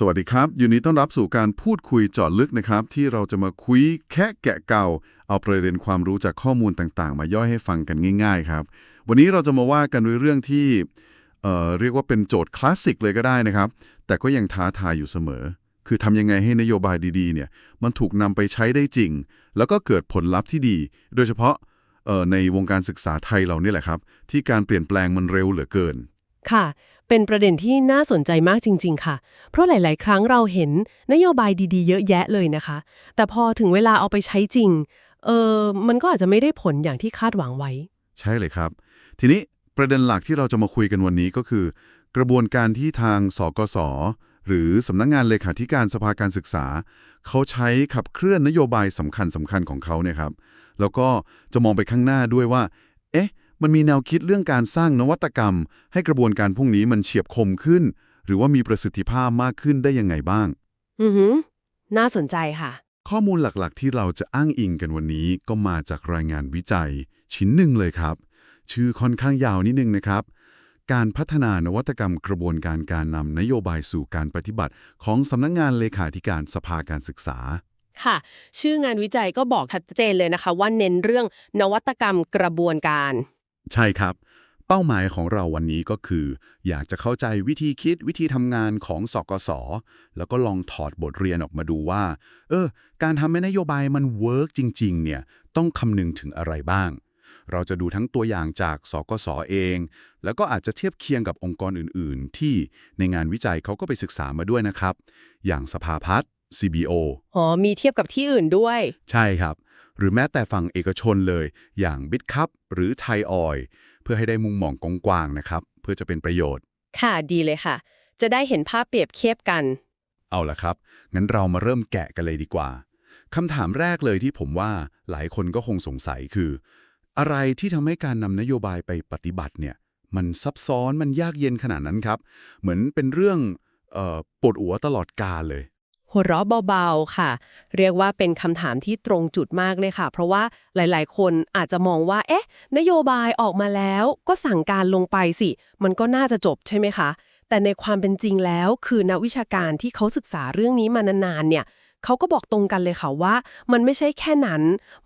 สวัสดีครับยินดีต้อนรับสู่การพูดคุยเจาะลึกนะครับ ที่เราจะมาคุยแค่แกะเก่า เอาประเด็นความรู้จากข้อมูลต่างๆ มาย่อยให้ฟังกันง่ายๆครับ วันนี้เราจะมาว่ากันด้วยเรื่องที่เอ่อเรียกว่าเป็นโจทย์คลาสสิกเลยก็ได้นะครับ แต่ก็ยังท้าทายอยู่เสมอ คือทำยังไงให้นโยบายดีๆเนี่ยมันถูกนำไปใช้ได้จริง แล้วก็เกิดผลลัพธ์ที่ดี โดยเฉพาะเอ่อในวงการศึกษาไทยเรานี่แหละครับ ที่การเปลี่ยนแปลงมันเร็วเหลือเกิน ค่ะ เป็นประเด็นที่น่าสนใจมากจริง ๆ ค่ะ เพราะหลาย ๆ ครั้งเราเห็นนโยบายดีๆ เยอะแยะเลยนะคะ แต่พอถึงเวลาเอาไปใช้จริง เออมันก็อาจจะไม่ได้ผลอย่างที่คาดหวังไว้ ใช่เลยครับ ทีนี้ประเด็นหลักที่เราจะมาคุยกันวันนี้ก็คือ กระบวนการที่ทางสกสหรือสำนักงงานเลขาธิการสภาการศึกษา เขาใช้ขับเคลื่อนนโยบายสำคัญสำคัญของเขาเนี่ยครับ แล้วก็จะมองไปข้างหน้าด้วยว่า เอ๊ะ มันมีแนวคิดเรื่องการสร้างนวัตกรรม ให้กระบวนการพวกนี้มันเฉียบคมขึ้น หรือว่ามีประสิทธิภาพมากขึ้นได้ยังไงบ้าง อือหือ น่าสนใจค่ะ ข้อมูลหลักๆ ที่เราจะอ้างอิงกันวันนี้ก็มาจากรายงานวิจัย ชิ้นหนึ่งเลยครับ ชื่อค่อนข้างยาวนิดนึงนะครับ การพัฒนานวัตกรรมกระบวนการการนำนโยบายสู่การปฏิบัติ ของสำนักงงานเลขาธิการสภาการศึกษาค่ะ ชื่องานวิจัยก็บอกชัดเจนเลยนะคะ ว่าเน้นเรื่องนวัตกรรมกระบวนการ ใช่ครับ เป้าหมายของเราวันนี้ก็คือ อยากจะเข้าใจวิธีคิดวิธีทำงานของสกส แล้วก็ลองถอดบทเรียนออกมาดูว่า เออ การทำให้นโยบายมันเวิร์กจริง ๆ เนี่ย ต้องคำนึงถึงอะไรบ้างเราจะดูทั้งตัวอย่างจากสกสเอง แล้วก็อาจจะเทียบเคียงกับองค์กรอื่นๆ ที่ในงานวิจัยเขาก็ไปศึกษามาด้วยนะครับ อย่างสภาพัฒน์ CBO อ๋อ มีเทียบกับที่อื่นด้วย ใช่ครับ หรือแม้แต่ฝั่งเอกชนเลย อย่างบิ t คัพหรือไทยออยเพื่อให้ได้มุมมองกว้างๆนะครับ เพื่อจะเป็นประโยชน์ ค่ะดีเลยค่ะ จะได้เห็นภาพเปรียบเทียบกัน เอาละครับ งั้นเรามาเริ่มแกะกันเลยดีกว่าคำถามแรกเลยที่ผมว่าหลายคนก็คงสงสัยคือ อะไรที่ทำให้การนำนโยบายไปปฏิบัติเนี่ย มันซับซ้อนมันยากเย็นขนาดนั้นครับ เหมือนเป็นเรื่องเอ่อปวดหัวตลอดกาลเลย หัวเราะเบาๆค่ะ เรียกว่าเป็นคำถามที่ตรงจุดมากเลยค่ะ เพราะว่าหลายๆ คนอาจจะมองว่า เอ๊ะ นโยบายออกมาแล้วก็สั่งการลงไปสิ มันก็น่าจะจบใช่ไหมคะ แต่ในความเป็นจริงแล้วคือนักวิชาการที่เขาศึกษาเรื่องนี้มานานๆเนี่ย เขาก็บอกตรงกันเลยค่ะว่า มันไม่ใช่แค่นั้น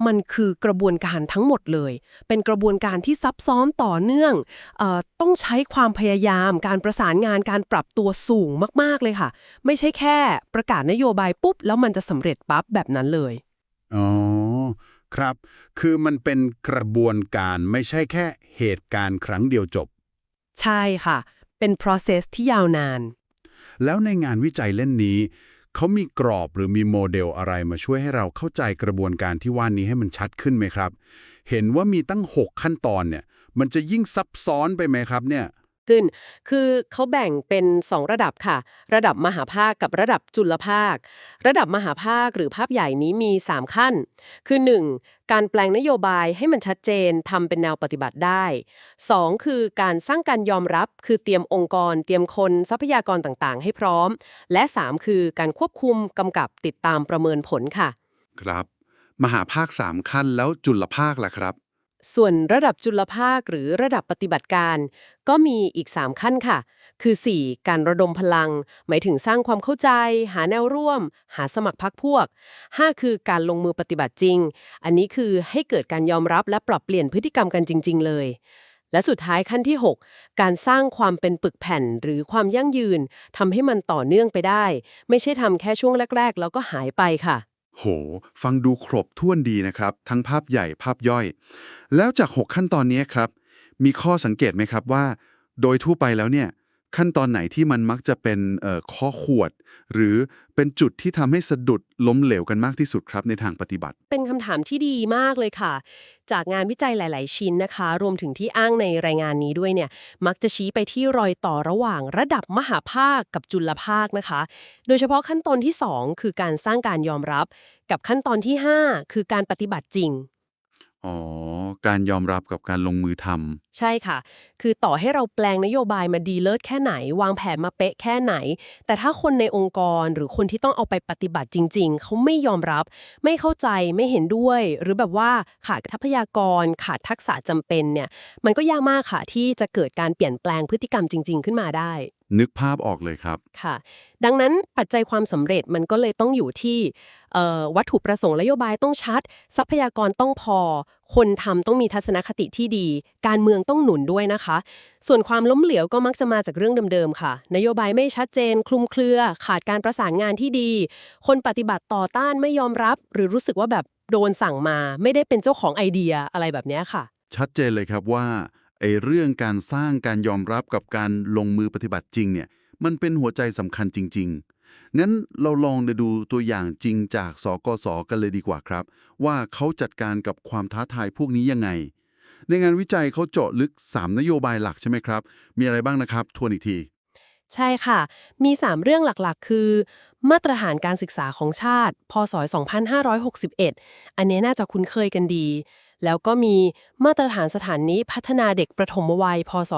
มันคือกระบวนการทั้งหมดเลย เป็นกระบวนการที่ซับซ้อนต่อเนื่องเอ่อต้องใช้ความพยายาม การประสานงานการปรับตัวสูงมากๆเลยค่ะ ไม่ใช่แค่ประกาศนโยบายปุ๊บ แล้วมันจะสำเร็จปั๊บแบบนั้นเลย อ๋อ ครับ คือมันเป็นกระบวนการไม่ใช่แค่เหตุการณ์ครั้งเดียวจบ ใช่ค่ะ เป็น process ที่ยาวนาน แล้วในงานวิจัยเล่นนี้ เขามีกรอบหรือมีโมเดลอะไรมาช่วยให้เราเข้าใจกระบวนการที่ว่านี้ให้มันชัดขึ้นไหมครับ เห็นว่ามีตั้ง 6 ขั้นตอนเนี่ย มันจะยิ่งซับซ้อนไปไหมครับเนี่ย ขึ้น คือเขาแบ่งเป็น 2 ระดับค่ะ ระดับมหาภาคกับระดับจุลภาค ระดับมหาภาคหรือภาพใหญ่นี้มี 3 ขั้น คือ 1. การแปลงนโยบายให้มันชัดเจนทำเป็นแนวปฏิบัติได้ 2. คือการสร้างการยอมรับ คือเตรียมองค์กร เตรียมคนทรัพยากรต่างๆ ให้พร้อม และ 3 คือการควบคุมกำกับติดตามประเมินผลค่ะ ครับ มหาภาค 3 ขั้นแล้วจุลภาคล่ะครับ ส่วนระดับจุลภาคหรือระดับปฏิบัติการ ก็มีอีก 3 ขั้นค่ะ คือ 4. การระดมพลัง หมายถึงสร้างความเข้าใจ หาแนวร่วม หาสมัครพรรคพวก 5. คือการลงมือปฏิบัติจริง อันนี้คือให้เกิดการยอมรับและปรับเปลี่ยนพฤติกรรมกันจริง ๆ เลย และสุดท้ายขั้นที่ 6 การสร้างความเป็นปึกแผ่นหรือความยั่งยืนทำให้มันต่อเนื่องไปได้ ไม่ใช่ทำแค่ช่วงแรก ๆ แล้วก็หายไปค่ะ โห ฟังดูครบถ้วนดีนะครับ ทั้งภาพใหญ่ภาพย่อย แล้วจาก 6 ขั้นตอนนี้ครับ มีข้อสังเกตไหมครับว่า โดยทั่วไปแล้วเนี่ย ขั้นตอนไหนที่มันมักจะเป็นเอ่อข้อขวด หรือเป็นจุดที่ทำให้สะดุดล้มเหลวกันมากที่สุดครับในทางปฏิบัติ เป็นคำถามที่ดีมากเลยค่ะ จากงานวิจัยหลาย ๆ ชิ้นนะคะ รวมถึงที่อ้างในรายงานนี้ด้วยเนี่ยมักจะชี้ไปที่รอยต่อระหว่างระดับมหาภาคกับจุลภาคนะคะ โดยเฉพาะขั้นตอนที่ 2 คือการสร้างการยอมรับ กับขั้นตอนที่ 5 คือการปฏิบัติจริงอ๋อการยอมรับกับการลงมือทใช่ค่ะ คือต่อให้เราแปลงนโยบายมาดีเลิศแค่ไหน วางแผนมาเป๊ะแค่ไหน แต่ถ้าคนในองค์กรหรือคนที่ต้องเอาไปปฏิบัติจริง ๆ เขาไม่ยอมรับ ไม่เข้าใจไม่เห็นด้วย หรือแบบว่าขาดทรัพยากร ขาดทักษะจำเป็นเนี่ย มันก็ยากมากค่ะที่จะเกิดการเปลี่ยนแปลงพฤติกรรมจริง ๆ ขึ้นมาได้ นึกภาพออกเลยครับ ค่ะ ดังนั้นปัจจัยความสำเร็จมันก็เลยต้องอยู่ที่เอ่อวัตถุประสงค์นโยบายต้องชัด ทรัพยากรต้องพอ คนทำต้องมีทัศนคติที่ดี การเมืองต้องหนุนด้วยนะคะ ส่วนความล้มเหลวก็มักจะมาจากเรื่องเดิมๆค่ะ นโยบายไม่ชัดเจน คลุมเครือ ขาดการประสานงานที่ดี คนปฏิบัติต่อต้านไม่ยอมรับ หรือรู้สึกว่าแบบโดนสั่งมา ไม่ได้เป็นเจ้าของไอเดียอะไรแบบนี้ค่ะ ชัดเจนเลยครับว่าไอ้เรื่องการสร้างการยอมรับกับการลงมือปฏิบัติจริงเนี่ยมันเป็นหัวใจสำคัญจริง ๆ งั้นเราลองดูตัวอย่างจริงจากสกสกันเลยดีกว่าครับ ว่าเขาจัดการกับความท้าทายพวกนี้ยังไง ในงานวิจัยเขาเจาะลึก 3 นโยบายหลักใช่ไหมครับ มีอะไรบ้างนะครับ ทวนอีกที ใช่ค่ะ มี 3 เรื่องหลักๆ คือ มาตรฐานการศึกษาของชาติ พศ 2561 อันนี้น่าจะคุ้นเคยกันดี แล้วก็มีมาตรฐานสถานนี้พัฒนาเด็กประถมวัย พศ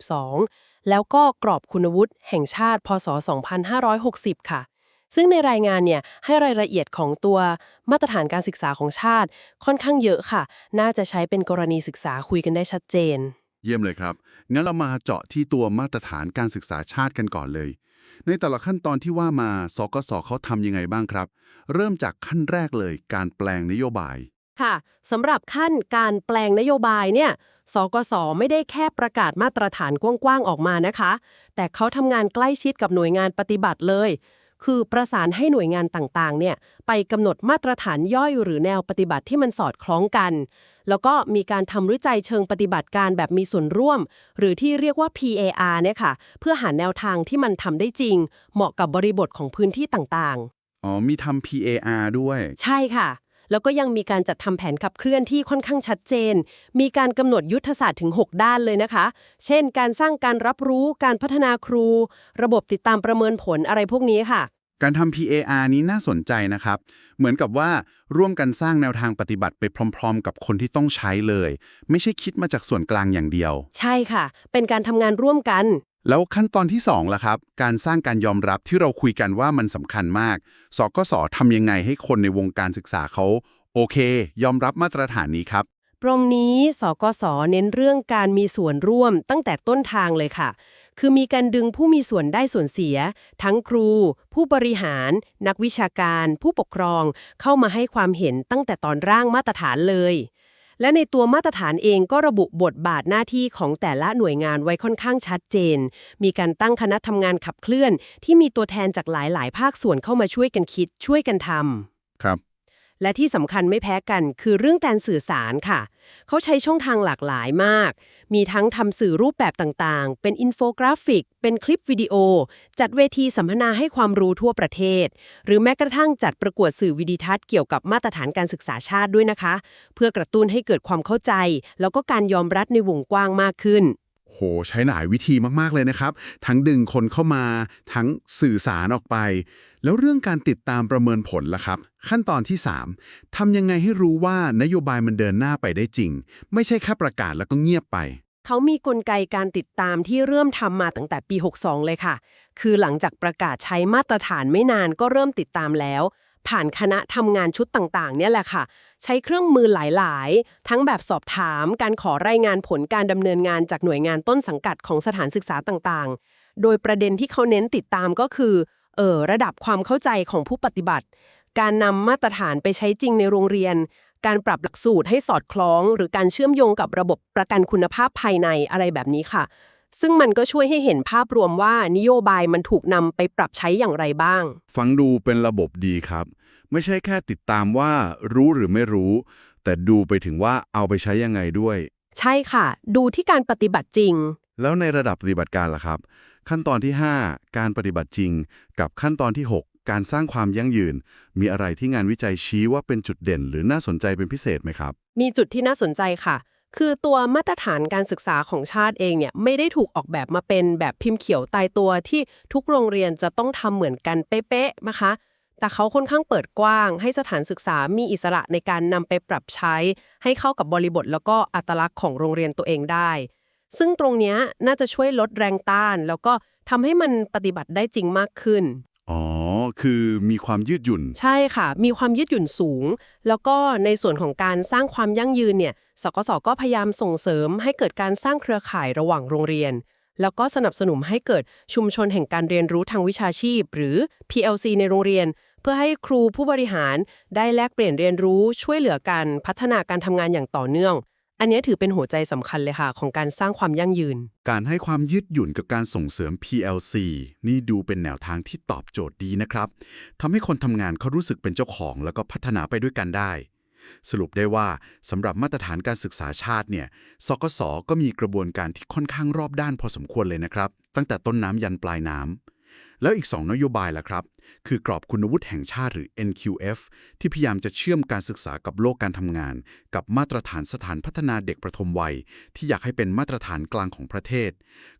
2562 แล้วก็กรอบคุณวุฒิแห่งชาติ พศ 2560 ค่ะ ซึ่งในรายงานเนี่ยให้รายละเอียดของตัวมาตรฐานการศึกษาของชาติ ค่อนข้างเยอะค่ะ น่าจะใช้เป็นกรณีศึกษาคุยกันได้ชัดเจน เยี่ยมเลยครับ งั้นเรามาเจาะที่ตัวมาตรฐานการศึกษาชาติกันก่อนเลยในแต่ละขั้นตอนที่ว่ามา สกสเขาทำยังไงบ้างครับ เริ่มจากขั้นแรกเลย การแปลงนโยบาย ค่ะสำหรับขั้นการแปลงนโยบายเนี่ยสกสไม่ได้แค่ประกาศมาตรฐานกว้างๆออกมานะคะ แต่เขาทำงานใกล้ชิดกับหน่วยงานปฏิบัติเลย คือประสานให้หน่วยงานต่างๆเนี่ยไปกำหนดมาตรฐานย่อยหรือแนวปฏิบัติที่มันสอดคล้องกัน แล้วก็มีการทำวิจัยเชิงปฏิบัติการแบบมีส่วนร่วม หรือที่เรียกว่า PAR เนี่ยค่ะ เพื่อหาแนวทางที่มันทำได้จริง เหมาะกับบริบทของพื้นที่ต่างๆอ๋อมีทำ PAR ด้วย ใช่ค่ะ แล้วก็ยังมีการจัดทำแผนขับเคลื่อนที่ค่อนข้างชัดเจน มีการกำหนดยุทธศาสตร์ถึง 6 ด้านเลยนะคะ เช่น การสร้างการรับรู้ การพัฒนาครู ระบบติดตามประเมินผลอะไรพวกนี้ค่ะ การทำ PAR นี้น่าสนใจนะครับ เหมือนกับว่าร่วมกันสร้างแนวทางปฏิบัติไปพร้อม ๆ กับคนที่ต้องใช้เลย ไม่ใช่คิดมาจากส่วนกลางอย่างเดียว ใช่ค่ะ เป็นการทำงานร่วมกัน แล้วขั้นตอนที่2ล่ะครับ การสร้างการยอมรับที่เราคุยกันว่ามันสำคัญมาก สกสทำยังไงให้คนในวงการศึกษาเขาโอเค ยอมรับมาตรฐานนี้ครับตรงนี้สกสเน้นเรื่องการมีส่วนร่วมตั้งแต่ต้นทางเลยค่ะ คือมีการดึงผู้มีส่วนได้ส่วนเสีย ทั้งครู ผู้บริหาร นักวิชาการ ผู้ปกครอง เข้ามาให้ความเห็นตั้งแต่ตอนร่างมาตรฐานเลย และในตัวมาตรฐานเองก็ระบุบทบาทหน้าที่ของแต่ละหน่วยงานไว้ค่อนข้างชัดเจน มีการตั้งคณะทำงานขับเคลื่อน ที่มีตัวแทนจากหลายๆ ภาคส่วนเข้ามาช่วยกันคิดช่วยกันทำครับ และที่สำคัญไม่แพ้กันคือเรื่องการสื่อสารค่ะ เขาใช้ช่องทางหลากหลายมาก มีทั้งทำสื่อรูปแบบต่างๆ เป็นอินโฟกราฟิก เป็นคลิปวิดีโอ จัดเวทีสัมมนาให้ความรู้ทั่วประเทศ หรือแม้กระทั่งจัดประกวดสื่อวิดีทัศน์เกี่ยวกับมาตรฐานการศึกษาชาติด้วยนะคะ เพื่อกระตุ้นให้เกิดความเข้าใจ แล้วก็การยอมรับในวงกว้างมากขึ้น โหใช้หลายวิธีมากๆเลยนะครับ ทั้งดึงคนเข้ามา ทั้งสื่อสารออกไป แล้วเรื่องการติดตามประเมินผลล่ะครับ ขั้นตอนที่ 3ทำยังไงให้รู้ว่านโยบายมันเดินหน้าไปได้จริง ไม่ใช่แค่ประกาศแล้วก็เงียบไป เขามีกลไกการติดตามที่เริ่มทำมาตั้งแต่ปี 62 เลยค่ะ คือหลังจากประกาศใช้มาตรฐานไม่นานก็เริ่มติดตามแล้ว ผ่านคณะทำงานชุดต่างๆ เนี่ยแหละค่ะ ใช้เครื่องมือหลายๆ ทั้งแบบสอบถาม การขอรายงานผลการดำเนินงานจากหน่วยงานต้นสังกัดของสถานศึกษาต่างๆ โดยประเด็นที่เขาเน้นติดตามก็คือเออระดับความเข้าใจของผู้ปฏิบัติ การนำมาตรฐานไปใช้จริงในโรงเรียน การปรับหลักสูตรให้สอดคล้อง หรือการเชื่อมโยงกับระบบประกันคุณภาพภายในอะไรแบบนี้ค่ะ ซึ่งมันก็ช่วยให้เห็นภาพรวมว่านโยบายมันถูกนำไปปรับใช้อย่างไรบ้าง ฟังดูเป็นระบบดีครับ ไม่ใช่แค่ติดตามว่ารู้หรือไม่รู้ แต่ดูไปถึงว่าเอาไปใช้ยังไงด้วย ใช่ค่ะ ดูที่การปฏิบัติจริง แล้วในระดับปฏิบัติการล่ะครับ ขั้นตอนที่ 5 การปฏิบัติจริง กับขั้นตอนที่ 6 การสร้างความยั่งยืน มีอะไรที่งานวิจัยชี้ว่าเป็นจุดเด่น หรือน่าสนใจเป็นพิเศษไหมครับ มีจุดที่น่าสนใจค่ะ คือตัวมาตรฐานการศึกษาของชาติเองเนี่ยไม่ได้ถูกออกแบบมาเป็นแบบพิมพ์เขียวตายตัวที่ทุกโรงเรียนจะต้องทำเหมือนกันเป๊ะๆนะคะ แต่เขาค่อนข้างเปิดกว้าง ให้สถานศึกษามีอิสระในการนำไปปรับใช้ ให้เข้ากับบริบทแล้วก็อัตลักษณ์ของโรงเรียนตัวเองได้ ซึ่งตรงนี้น่าจะช่วยลดแรงต้าน แล้วก็ทำให้มันปฏิบัติได้จริงมากขึ้น อ๋อ คือมีความยืดหยุ่น ใช่ค่ะ มีความยืดหยุ่นสูง แล้วก็ในส่วนของการสร้างความยั่งยืนเนี่ยสกสก็พยายามส่งเสริมให้เกิดการสร้างเครือข่ายระหว่างโรงเรียน แล้วก็สนับสนุนให้เกิดชุมชนแห่งการเรียนรู้ทางวิชาชีพ หรือ PLC ในโรงเรียน เพื่อให้ครูผู้บริหารได้แลกเปลี่ยนเรียนรู้ช่วยเหลือกันพัฒนาการทำงานอย่างต่อเนื่อง อันนี้ถือเป็นหัวใจสำคัญเลยค่ะ ของการสร้างความยั่งยืน การให้ความยืดหยุ่นกับการส่งเสริม PLC นี่ดูเป็นแนวทางที่ตอบโจทย์ดีนะครับทำให้คนทำงานเขารู้สึกเป็นเจ้าของแล้วก็พัฒนาไปด้วยกันได้ สรุปได้ว่าสำหรับมาตรฐานการศึกษาชาติเนี่ยสกสก็มีกระบวนการที่ค่อนข้างรอบด้านพอสมควรเลยนะครับ ตั้งแต่ต้นน้ำยันปลายน้ำ แล้วอีก 2 นโยบายล่ะครับ คือกรอบคุณวุฒิแห่งชาติหรือ NQF ที่พยายามจะเชื่อมการศึกษากับโลกการทำงาน กับมาตรฐานสถานพัฒนาเด็กประถมวัย ที่อยากให้เป็นมาตรฐานกลางของประเทศ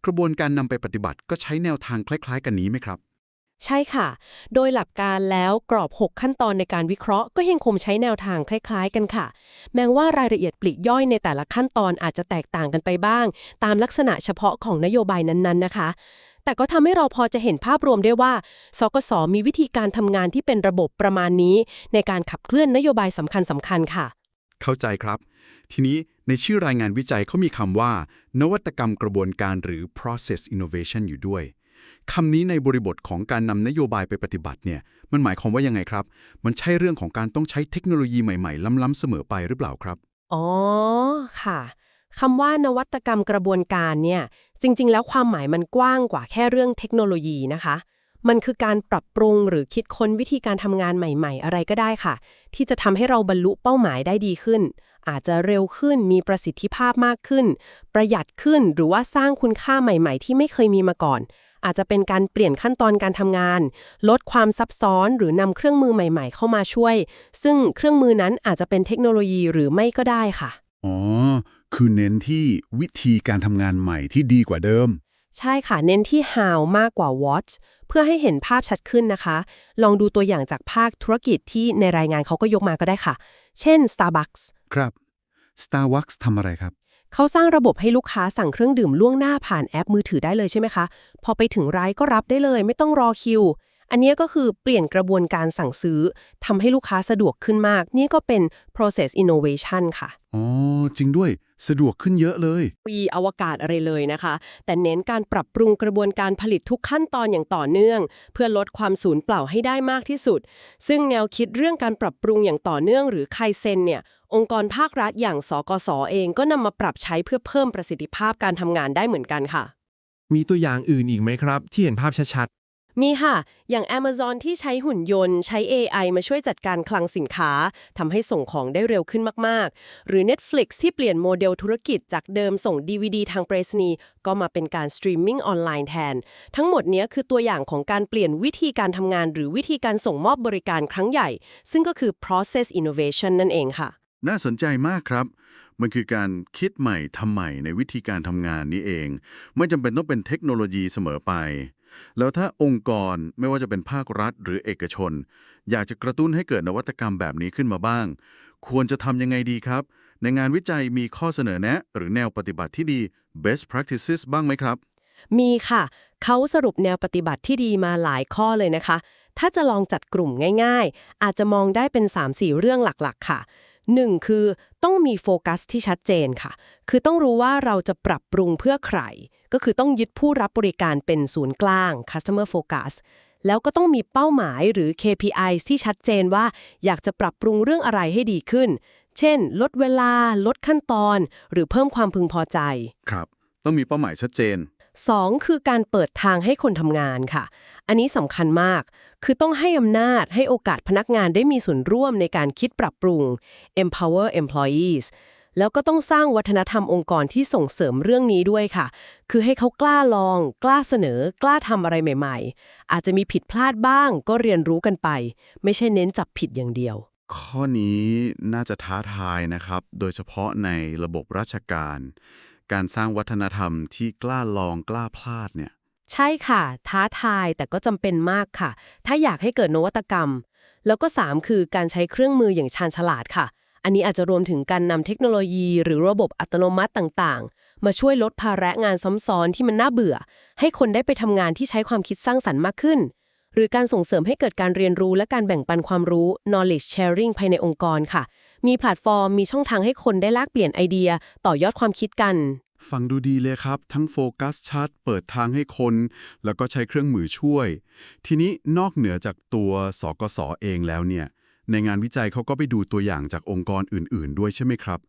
กระบวนการนำไปปฏิบัติก็ใช้แนวทางคล้าย ๆ กันนี้ไหมครับ ใช่ค่ะ โดยหลักการแล้วกรอบ 6 ขั้นตอนในการวิเคราะห์ ก็ยังคงใช้แนวทางคล้าย ๆ กันค่ะ แม้ว่ารายละเอียดปลีกย่อยในแต่ละขั้นตอนอาจจะแตกต่างกันไปบ้าง ตามลักษณะเฉพาะของนโยบายนั้นๆนะคะ แต่ก็ทำให้เราพอจะเห็นภาพรวมได้ว่า สกสมีวิธีการทำงานที่เป็นระบบประมาณนี้ ในการขับเคลื่อนนโยบายสำคัญสำคัญๆค่ะ เข้าใจครับ ทีนี้ในชื่อรายงานวิจัยเขามีคำว่า นวัตกรรมกระบวนการหรือ process innovation อยู่ด้วยคำนี้ในบริบทของการนำนโยบายไปปฏิบัติเนี่ย มันหมายความว่ายังไงครับ มันใช่เรื่องของการต้องใช้เทคโนโลยีใหม่ๆ ล้ำๆเสมอไปหรือเปล่าครับ อ๋อ ค่ะ คำว่านวัตกรรมกระบวนการเนี่ยจริง ๆ แล้วความหมายมันกว้างกว่าแค่เรื่องเทคโนโลยีนะคะ มันคือการปรับปรุงหรือคิดค้นวิธีการทำงานใหม่ ๆ อะไรก็ได้ค่ะ ที่จะทำให้เราบรรลุเป้าหมายได้ดีขึ้น อาจจะเร็วขึ้นมีประสิทธิภาพมากขึ้น ประหยัดขึ้นหรือว่าสร้างคุณค่าใหม่ ๆ ที่ไม่เคยมีมาก่อน อาจจะเป็นการเปลี่ยนขั้นตอนการทำงาน ลดความซับซ้อนหรือนำเครื่องมือใหม่ ๆ เข้ามาช่วย ซึ่งเครื่องมือนั้นอาจจะเป็นเทคโนโลยีหรือไม่ก็ได้ค่ะ อ๋อ คือเน้นที่วิธีการทำงานใหม่ที่ดีกว่าเดิม ใช่ค่ะ เน้นที่ how มากกว่า what เพื่อให้เห็นภาพชัดขึ้นนะคะ ลองดูตัวอย่างจากภาคธุรกิจที่ในรายงานเขาก็ยกมาก็ได้ค่ะ เช่น Starbucks ครับ Starbucks ทำอะไรครับ เขาสร้างระบบให้ลูกค้าสั่งเครื่องดื่มล่วงหน้าผ่านแอปมือถือได้เลยใช่ไหมคะ พอไปถึงร้านก็รับได้เลย ไม่ต้องรอคิว อันเนี้ยก็คือเปลี่ยนกระบวนการสั่งซื้อทำให้ลูกค้าสะดวกขึ้นมาก นี่ก็เป็น process innovation ค่ะ อ๋อ จริงด้วยสะดวกขึ้นเยอะเลยวีอวกาศอะไรเลยนะคะ แต่เน้นการปรับปรุงกระบวนการผลิตทุกขั้นตอนอย่างต่อเนื่อง เพื่อลดความสูญเปล่าให้ได้มากที่สุด ซึ่งแนวคิดเรื่องการปรับปรุงอย่างต่อเนื่องหรือไคเซนเนี่ยองค์กรภาครัฐอย่างสกสอเองก็นำมาปรับใช้เพื่อเพิ่มประสิทธิภาพการทำงานได้เหมือนกันค่ะ มีตัวอย่างอื่นอีกไหมครับ ที่เห็นภาพชัด มีค่ะ อย่าง Amazon ที่ใช้หุ่นยนต์ ใช้ AI มาช่วยจัดการคลังสินค้าทำให้ส่งของได้เร็วขึ้นมาก ๆ หรือ Netflix ที่เปลี่ยนโมเดลธุรกิจจากเดิมส่ง DVD ทางไปรษณีย์ก็มาเป็นการสตรีมมิ่งออนไลน์แทน ทั้งหมดนี้คือตัวอย่างของการเปลี่ยนวิธีการทำงาน หรือวิธีการส่งมอบบริการครั้งใหญ่ ซึ่งก็คือ process innovation นั่นเองค่ะ น่าสนใจมากครับมันคือการคิดใหม่ทำใหม่ในวิธีการทำงานนี้เอง ไม่จำเป็นต้องเป็นเทคโนโลยีเสมอไป แล้วถ้าองค์กรไม่ว่าจะเป็นภาครัฐหรือเอกชน อยากจะกระตุ้นให้เกิดนวัตกรรมแบบนี้ขึ้นมาบ้าง ควรจะทำยังไงดีครับ ในงานวิจัยมีข้อเสนอแนะ หรือแนวปฏิบัติที่ดี best practices บ้างไหมครับ มีค่ะ เขาสรุปแนวปฏิบัติที่ดีมาหลายข้อเลยนะคะ ถ้าจะลองจัดกลุ่มง่าย ๆ อาจจะมองได้เป็น 3-4 เรื่องหลักๆ ค่ะ 1. คือต้องมีโฟกัสที่ชัดเจนค่ะ คือต้องรู้ว่าเราจะปรับปรุงเพื่อใคร ก็คือต้องยึดผู้รับบริการเป็นศูนย์กลาง customer focus แล้วก็ต้องมีเป้าหมายหรือ KPI ที่ชัดเจนว่าอยากจะปรับปรุงเรื่องอะไรให้ดีขึ้น เช่น ลดเวลา ลดขั้นตอน หรือเพิ่มความพึงพอใจ ครับ ต้องมีเป้าหมายชัดเจน 2. คือการเปิดทางให้คนทำงานค่ะ อันนี้สำคัญมาก คือต้องให้อำนาจให้โอกาสพนักงานได้มีส่วนร่วมในการคิดปรับปรุง empower employees แล้วก็ต้องสร้างวัฒนธรรมองค์กรที่ส่งเสริมเรื่องนี้ด้วยค่ะ คือให้เขากล้าลอง กล้าเสนอ กล้าทำอะไรใหม่ ๆ อาจจะมีผิดพลาดบ้าง ก็เรียนรู้กันไป ไม่ใช่เน้นจับผิดอย่างเดียว ข้อนี้น่าจะท้าทายนะครับ โดยเฉพาะในระบบราชการ การสร้างวัฒนธรรมที่กล้าลองกล้าพลาดเนี่ย ใช่ค่ะ ท้าทายแต่ก็จำเป็นมากค่ะ ถ้าอยากให้เกิดนวัตกรรม แล้วก็ 3 คือการใช้เครื่องมืออย่างชาญฉลาดค่ะ อันนี้อาจจะรวมถึงการนำเทคโนโลยี หรือระบบอัตโนมัติต่างๆ มาช่วยลดภาระงานซ้ำซ้อนที่มันน่าเบื่อ ให้คนได้ไปทำงานที่ใช้ความคิดสร้างสรรค์มากขึ้น หรือการส่งเสริมให้เกิดการเรียนรู้และการแบ่งปันความรู้ knowledge sharing ภายในองค์กรค่ะ มีแพลตฟอร์ม มีช่องทางให้คนได้แลกเปลี่ยนไอเดีย ต่อยอดความคิดกัน ฟังดูดีเลยครับ ทั้งโฟกัสชัด เปิดทางให้คน แล้วก็ใช้เครื่องมือช่วย ทีนี้นอกเหนือจากตัวสกสเองแล้วเนี่ยในงานวิจัยเขาก็ไปดูตัวอย่างจากองค์กรอื่น ๆ ด้วยใช่ไหมครับ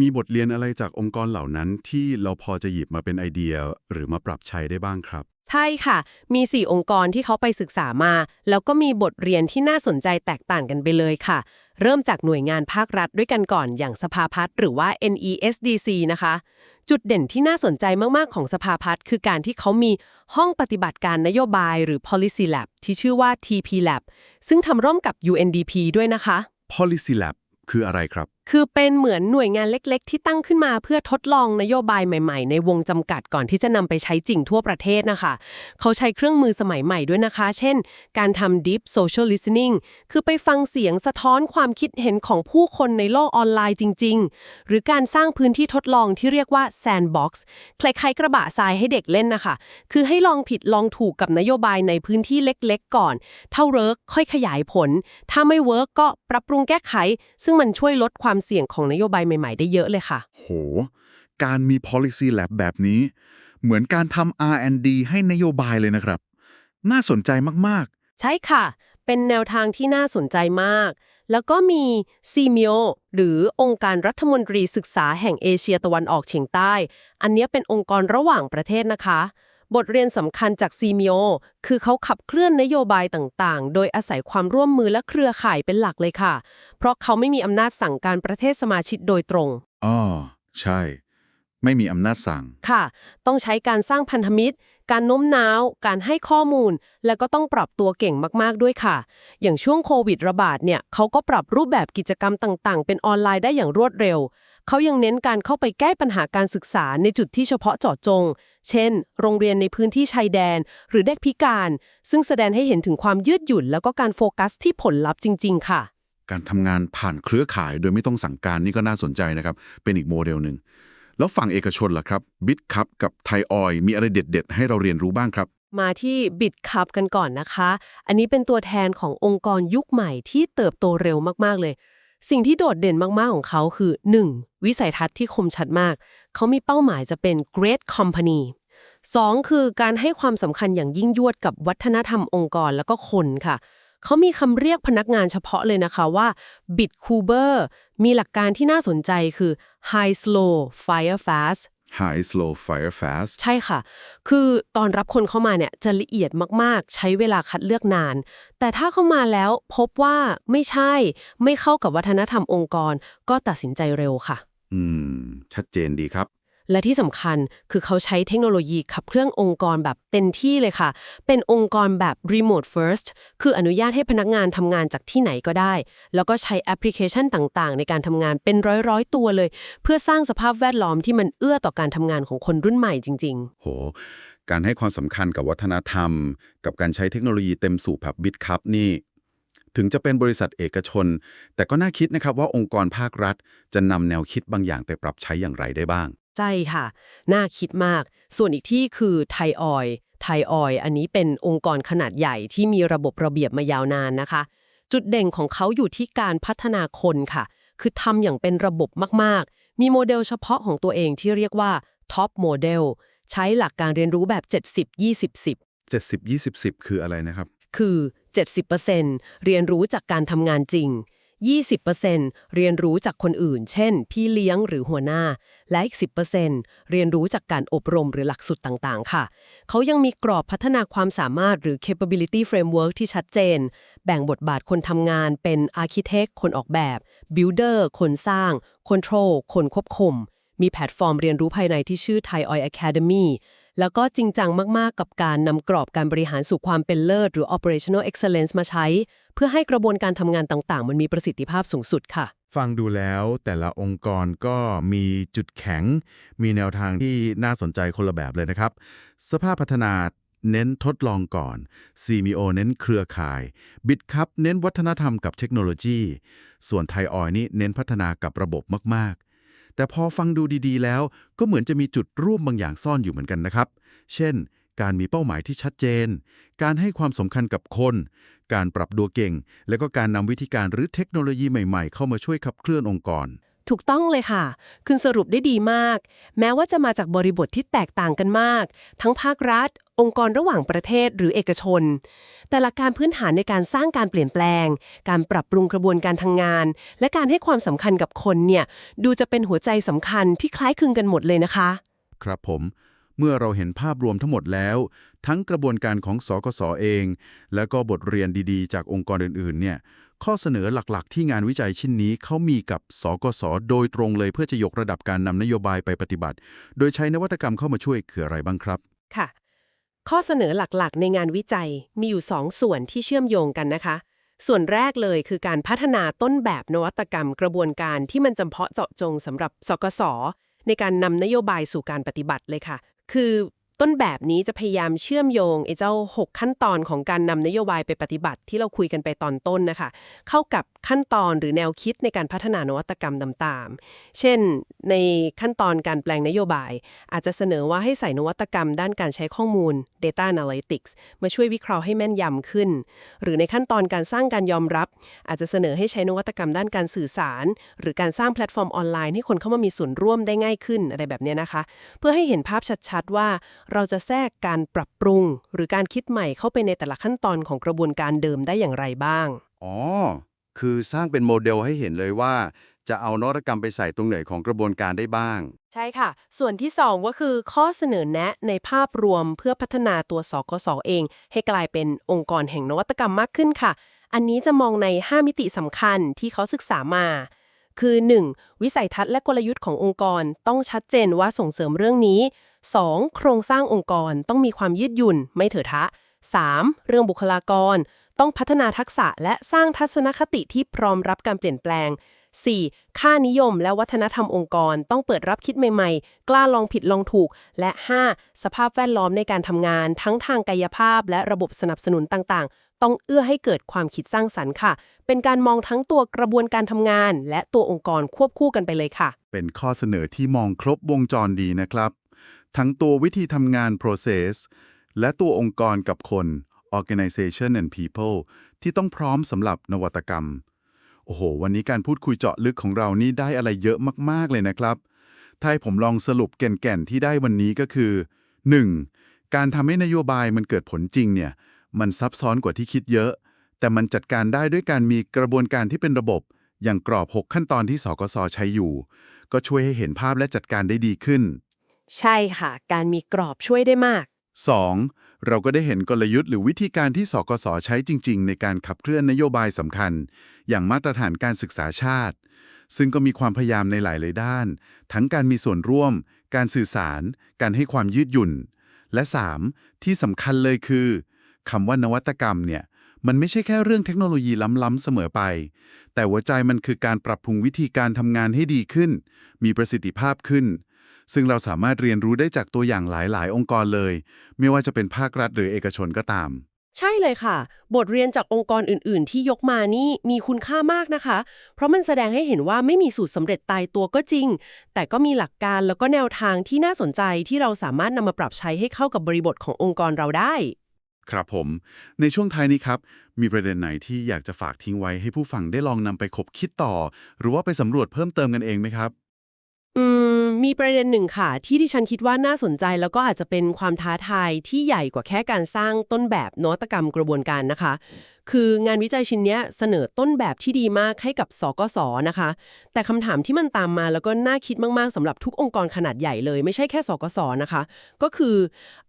มีบทเรียนอะไรจากองค์กรเหล่านั้นที่เราพอจะหยิบมาเป็นไอเดีย หรือมาปรับใช้ได้บ้างครับ ใช่ค่ะ มี 4 องค์กรที่เขาไปศึกษามา แล้วก็มีบทเรียนที่น่าสนใจแตกต่างกันไปเลยค่ะ เริ่มจากหน่วยงานภาครัฐด้วยกันก่อนอย่างสภาพัฒน์หรือว่า NESDC นะคะ จุดเด่นที่น่าสนใจมาก ๆ ของสภาพัฒน์คือการที่เขามีห้องปฏิบัติการนโยบายหรือ policy lab ที่ชื่อว่า TP lab ซึ่งทำร่วมกับ UNDP ด้วยนะคะ policy lab คืออะไรครับ คือเป็นเหมือนหน่วยงานเล็ก ๆ ที่ตั้งขึ้นมาเพื่อทดลองนโยบายใหม่ ๆ ในวงจำกัดก่อนที่จะนำไปใช้จริงทั่วประเทศนะคะ เขาใช้เครื่องมือสมัยใหม่ด้วยนะคะ เช่น การทำ deep social listening คือไปฟังเสียงสะท้อนความคิดเห็นของผู้คนในโลกออนไลน์จริง ๆ หรือการสร้างพื้นที่ทดลองที่เรียกว่า sandbox คล้ายๆกระบะทรายให้เด็กเล่นนะคะ คือให้ลองผิดลองถูกกับนโยบายในพื้นที่เล็ก ๆ ก่อน เท่าเวิร์กค่อยขยายผล ถ้าไม่เวิร์กก็ปรับปรุงแก้ไข ซึ่งมันช่วยลดความเสี่ยงของนโยบายใหม่ๆ ได้เยอะเลยค่ะ โห การมี policy lab แบบนี้ เหมือนการทำ R&D ให้นโยบายเลยนะครับ น่าสนใจมากใช่ค่ะ เป็นแนวทางที่น่าสนใจมาก แล้วก็มี CMIO หรือองค์การรัฐมนตรีศึกษาแห่งเอเชียตะวันออกเฉียงใต้ อันเนี้ยเป็นองค์กรระหว่างประเทศนะคะ บทเรียนสำคัญจาก CMIO คือเขาขับเคลื่อนนโยบายต่างๆ โดยอาศัยความร่วมมือและเครือข่ายเป็นหลักเลยค่ะ เพราะเขาไม่มีอำนาจสั่งการประเทศสมาชิกโดยตรงๆอ๋อใช่ ไม่มีอำนาจสั่ง ค่ะ ต้องใช้การสร้างพันธมิตร การโน้มน้าว การให้ข้อมูล แล้วก็ต้องปรับตัวเก่งมากๆด้วยค่ะ อย่างช่วงโควิดระบาดเนี่ยเขาก็ปรับรูปแบบกิจกรรมต่างๆ เป็นออนไลน์ได้อย่างรวดเร็ว เขายังเน้นการเข้าไปแก้ปัญหาการศึกษาในจุดที่เฉพาะเจาะจง เช่น โรงเรียนในพื้นที่ชายแดน หรือเด็กพิการ ซึ่งแสดงให้เห็นถึงความยืดหยุ่น แล้วก็การโฟกัสที่ผลลัพธ์จริง ๆ ค่ะ การทำงานผ่านเครือข่ายโดยไม่ต้องสั่งการนี่ก็น่าสนใจนะครับ เป็นอีกโมเดลหนึ่ง แล้วฝั่งเอกชนล่ะครับบิ t คัพกับไทยออยมีอะไรเด็ด ๆ ให้เราเรียนรู้บ้างครับมาที่บิดคับกันก่อนนะคะ อันนี้เป็นตัวแทนขององค์กรยุคใหม่ที่เติบโตเร็วมาก ๆ เลย สิ่งที่โดดเด่นมาก ๆ ของเขาคือ 1. วิสัยทัศน์ที่คมชัดมาก เขามีเป้าหมายจะเป็น great company 2. คือการให้ความสำคัญอย่างยิ่งยวดกับวัฒนธรรมองค์กรแล้วก็คนค่ะ เขามีคำเรียกพนักงานเฉพาะเลยนะคะว่า bit cuber มีหลักการที่น่าสนใจคือ high slow fire fast High Slow Fire Fast ใช่ค่ะ คือตอนรับคนเข้ามาเนี่ยจะละเอียดมากๆ ใช้เวลาคัดเลือกนาน แต่ถ้าเข้ามาแล้วพบว่าไม่ใช่ ไม่เข้ากับวัฒนธรรมองค์กร ก็ตัดสินใจเร็วค่ะ อืม ชัดเจนดีครับ และที่สำคัญคือเขาใช้เทคโนโลยีขับเคลื่อนองค์กรแบบเต็มที่เลยค่ะ เป็นองค์กรแบบ remote first คืออนุญาตให้พนักงานทำงานจากที่ไหนก็ได้ แล้วก็ใช้แอปพลิเคชันต่างๆ ในการทำงานเป็นร้อยๆ ตัวเลย เพื่อสร้างสภาพแวดล้อมที่มันเอื้อต่อการทำงานของคนรุ่นใหม่จริง ๆ โห การให้ความสำคัญกับวัฒนธรรม กับการใช้เทคโนโลยีเต็มสูบแบบบิ t คัพนี่ถึงจะเป็นบริษัทเอกชน แต่ก็น่าคิดนะครับว่าองค์กรภาครัฐ จะนำแนวคิดบางอย่างไปปรับใช้อย่างไรได้บ้าง ใช่ค่ะ น่าคิดมาก ส่วนอีกที่คือไทยออยไทยออยอันนี้เป็นองค์กรขนาดใหญ่ที่มีระบบระเบียบมายาวนานนะคะ จุดเด่นของเขาอยู่ที่การพัฒนาคนค่ะ คือทำอย่างเป็นระบบมากๆ มีโมเดลเฉพาะของตัวเองที่เรียกว่า Top Model ใช้หลักการเรียนรู้แบบ 70-20-10 70 20 10 คืออะไรนะครับ คือ 70%เรียนรู้จากการทำงานจริง 20%เรียนรู้จากคนอื่น เช่น พี่เลี้ยงหรือหัวหน้า และอีก 10%เรียนรู้จากการอบรมหรือหลักสูตรต่างๆ ค่ะ เขายังมีกรอบพัฒนาความสามารถหรือ capability framework ที่ชัดเจน แบ่งบทบาทคนทำงานเป็น architect คนออกแบบ builder คนสร้าง control คนควบคุม มีแพลตฟอร์มเรียนรู้ภายในที่ชื่อ Thai Oil Academy แล้วก็จริงจังมากๆ กับการนำกรอบการบริหารสู่ความเป็นเลิศหรือ operational excellence มาใช้ เพื่อให้กระบวนการทำงานต่างๆ มันมีประสิทธิภาพสูงสุดค่ะ ฟังดูแล้วแต่ละองค์กรก็มีจุดแข็ง มีแนวทางที่น่าสนใจคนละแบบเลยนะครับ สภาพพัฒนาเน้นทดลองก่อน CMO เน้นเครือข่าย BitCup เน้นวัฒนธรรมกับเทคโนโลยี ส่วนไทยออยนี่เน้นพัฒนากับระบบมากๆ แต่พอฟังดูดีๆ แล้วก็เหมือนจะมีจุดร่วมบางอย่างซ่อนอยู่เหมือนกันนะครับ เช่น การมีเป้าหมายที่ชัดเจน การให้ความสำคัญกับคน การปรับตัวเก่ง แล้วก็การนำวิธีการหรือเทคโนโลยีใหม่ๆ เข้ามาช่วยขับเคลื่อนองค์กร ถูกต้องเลยค่ะ คุณสรุปได้ดีมาก แม้ว่าจะมาจากบริบทที่แตกต่างกันมาก ทั้งภาครัฐ องค์กรระหว่างประเทศหรือเอกชน แต่หลักการพื้นฐานในการสร้างการเปลี่ยนแปลง การปรับปรุงกระบวนการทำงาน และการให้ความสำคัญกับคนเนี่ยดูจะเป็นหัวใจสำคัญที่คล้ายคลึงกันหมดเลยนะคะ ครับผมเมื่อเราเห็นภาพรวมทั้งหมดแล้ว ทั้งกระบวนการของสกสเอง และก็บทเรียนดีๆ จากองค์กรอื่นๆเนี่ยข้อเสนอหลักๆ ที่งานวิจัยชิ้นนี้เขามีกับสกสโดยตรงเลยเพื่อจะยกระดับการนำนโยบายไปปฏิบัติ โดยใช้นวัตกรรมเข้ามาช่วยคืออะไรบ้างครับ ค่ะ ข้อเสนอหลักๆ ในงานวิจัยมีอยู่ 2 ส่วนที่เชื่อมโยงกันนะคะ ส่วนแรกเลยคือการพัฒนาต้นแบบนวัตกรรมกระบวนการที่มันจำเพาะเจาะจงสำหรับสกสในการนำนโยบายสู่การปฏิบัติเลยค่ะ คือ ต้นแบบนี้จะพยายามเชื่อมโยงไอ้เจ้า 6 ขั้นตอนของการนำนโยบายไปปฏิบัติที่เราคุยกันไปตอนต้นนะคะ เข้ากับขั้นตอนหรือแนวคิดในการพัฒนานวัตกรรมต่างๆเช่น ในขั้นตอนการแปลงนโยบาย อาจจะเสนอว่าให้ใส่นวัตกรรมด้านการใช้ข้อมูล Data Analytics มาช่วยวิเคราะห์ให้แม่นยำขึ้น หรือในขั้นตอนการสร้างการยอมรับ อาจจะเสนอให้ใช้นวัตกรรมด้านการสื่อสาร หรือการสร้างแพลตฟอร์มออนไลน์ให้คนเข้ามามีส่วนร่วมได้ง่ายขึ้นอะไรแบบเนี้ยนะคะ เพื่อให้เห็นภาพชัดๆว่าเราจะแทรกการปรับปรุง หรือการคิดใหม่เข้าไปในแต่ละขั้นตอนของกระบวนการเดิมได้อย่างไรบ้าง อ๋อ คือสร้างเป็นโมเดลให้เห็นเลยว่า จะเอานวัตกรรมไปใส่ตรงไหนของกระบวนการได้บ้าง ใช่ค่ะ ส่วนที่ 2 ก็คือข้อเสนอแนะในภาพรวมเพื่อพัฒนาตัวสกสเอง ให้กลายเป็นองค์กรแห่งนวัตกรรมมากขึ้นค่ะ อันนี้จะมองใน 5 มิติสำคัญที่เขาศึกษามา คือ 1. วิสัยทัศน์และกลยุทธ์ขององค์กรต้องชัดเจนว่าส่งเสริมเรื่องนี้ 2. โครงสร้างองค์กรต้องมีความยืดหยุ่น ไม่เถอะทะ 3. เรื่องบุคลากร ต้องพัฒนาทักษะและสร้างทัศนคติที่พร้อมรับการเปลี่ยนแปลง 4. ค่านิยมและวัฒนธรรมองค์กร ต้องเปิดรับคิดใหม่ๆ กล้าลองผิดลองถูก และ 5. สภาพแวดล้อมในการทำงาน ทั้งทางกายภาพและระบบสนับสนุนต่างๆ ต้องเอื้อให้เกิดความคิดสร้างสรรค์ค่ะ เป็นการมองทั้งตัวกระบวนการทำงาน และตัวองค์กรควบคู่กันไปเลยค่ะ เป็นข้อเสนอที่มองครบวงจรดีนะครับ ทั้งตัววิธีทำงาน process และตัวองค์กรกับคน organization and people ที่ต้องพร้อมสำหรับนวัตกรรม โอ้โห วันนี้การพูดคุยเจาะลึกของเรานี่ได้อะไรเยอะมาก ๆ เลยนะครับ ถ้าให้ผมลองสรุปแก่นๆ ที่ได้วันนี้ก็คือ 1. การทำให้นโยบายมันเกิดผลจริงเนี่ย มันซับซ้อนกว่าที่คิดเยอะ แต่มันจัดการได้ด้วยการมีกระบวนการที่เป็นระบบ อย่างกรอบ 6 ขั้นตอนที่สกสใช้อยู่ ก็ช่วยให้เห็นภาพและจัดการได้ดีขึ้น ใช่ค่ะ การมีกรอบช่วยได้มาก 2. เราก็ได้เห็นกลยุทธ์หรือวิธีการที่สกสใช้จริง ๆ ในการขับเคลื่อนนโยบายสำคัญ อย่างมาตรฐานการศึกษาชาติ ซึ่งก็มีความพยายามในหลายๆด้าน ทั้งการมีส่วนร่วม การสื่อสาร การให้ความยืดหยุ่น และ 3. ที่สำคัญเลยคือ คำว่านวัตกรรมเนี่ยมันไม่ใช่แค่เรื่องเทคโนโลยีล้ำๆเสมอไป แต่หัวใจมันคือการปรับปรุงวิธีการทำงานให้ดีขึ้น มีประสิทธิภาพขึ้น ซึ่งเราสามารถเรียนรู้ได้จากตัวอย่างหลายๆ องค์กรเลย ไม่ว่าจะเป็นภาครัฐหรือเอกชนก็ตาม ใช่เลยค่ะ บทเรียนจากองค์กรอื่น ๆ ที่ยกมานี่มีคุณค่ามากนะคะ เพราะมันแสดงให้เห็นว่าไม่มีสูตรสำเร็จตายตัวก็จริง แต่ก็มีหลักการแล้วก็แนวทางที่น่าสนใจที่เราสามารถนำมาปรับใช้ให้เข้ากับบริบทขององค์กรเราได้ ครับผม ในช่วงท้ายนี้ครับ มีประเด็นไหนที่อยากจะฝากทิ้งไว้ให้ผู้ฟังได้ลองนำไปคบคิดต่อ หรือว่าไปสำรวจเพิ่มเติมกันเองไหมครับ อืมมีประเด็นหนึ่งค่ะ ที่ดิฉันคิดว่าน่าสนใจแล้วก็อาจจะเป็นความท้าทายที่ใหญ่กว่าแค่การสร้างต้นแบบนวัตกรรมกระบวนการนะคะ คืองานวิจัยชิ้นเนี้ยเสนอต้นแบบที่ดีมากให้กับสกสนะคะ แต่คำถามที่มันตามมาแล้วก็น่าคิดมากๆสำหรับทุกองค์กรขนาดใหญ่เลย ไม่ใช่แค่สกสนะคะ ก็คือ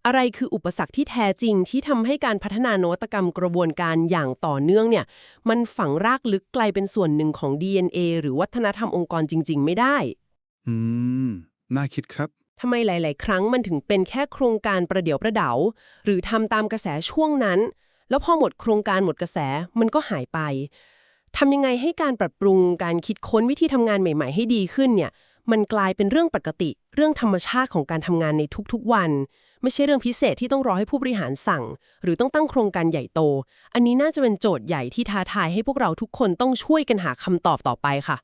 อะไรคืออุปสรรคที่แท้จริงที่ทำให้การพัฒนานวัตกรรมกระบวนการอย่างต่อเนื่องเนี่ยมันฝังรากลึกไกลเป็นส่วนหนึ่งของ DNA หรือวัฒนธรรมองค์กรจริง ๆ ไม่ได้ อืม น่าคิดครับ ทำไมหลาย ๆ ครั้งมันถึงเป็นแค่โครงการประเดี๋ยวประเดา หรือทำตามกระแสช่วงนั้น แล้วพอหมดโครงการหมดกระแสมันก็หายไปทำยังไงให้การปรับปรุงการคิดค้นวิธีทำงานใหม่ ๆ ให้ดีขึ้นเนี่ย มันกลายเป็นเรื่องปกติ เรื่องธรรมชาติของการทำงานในทุก ๆ วัน ไม่ใช่เรื่องพิเศษที่ต้องรอให้ผู้บริหารสั่ง หรือต้องตั้งโครงการใหญ่โต อันนี้น่าจะเป็นโจทย์ใหญ่ที่ท้าทายให้พวกเราทุกคนต้องช่วยกันหาคำตอบต่อไปค่ะ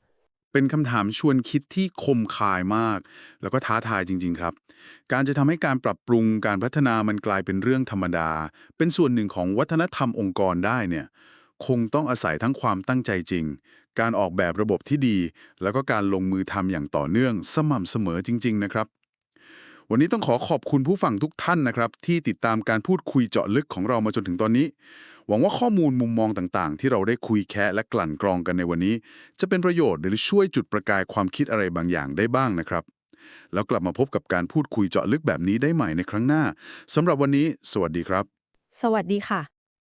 เป็นคำถามชวนคิดที่คมคายมาก แล้วก็ท้าทายจริง ๆ ครับ การจะทำให้การปรับปรุงการพัฒนามันกลายเป็นเรื่องธรรมดา เป็นส่วนหนึ่งของวัฒนธรรมองค์กรได้เนี่ย คงต้องอาศัยทั้งความตั้งใจจริง การออกแบบระบบที่ดี แล้วก็การลงมือทำอย่างต่อเนื่องสม่ำเสมอจริง ๆ นะครับ วันนี้ต้องขอขอบคุณผู้ฟังทุกท่านนะครับ ที่ติดตามการพูดคุยเจาะลึกของเรามาจนถึงตอนนี้ หวังว่าข้อมูลมุมมองต่างๆ ที่เราได้คุยแคะและกลั่นกรองกันในวันนี้ จะเป็นประโยชน์หรือช่วยจุดประกายความคิดอะไรบางอย่างได้บ้างนะครับ แล้วกลับมาพบกับการพูดคุยเจาะลึกแบบนี้ได้ใหม่ในครั้งหน้าสำหรับวันนี้ สวัสดีครับ สวัสดีค่ะ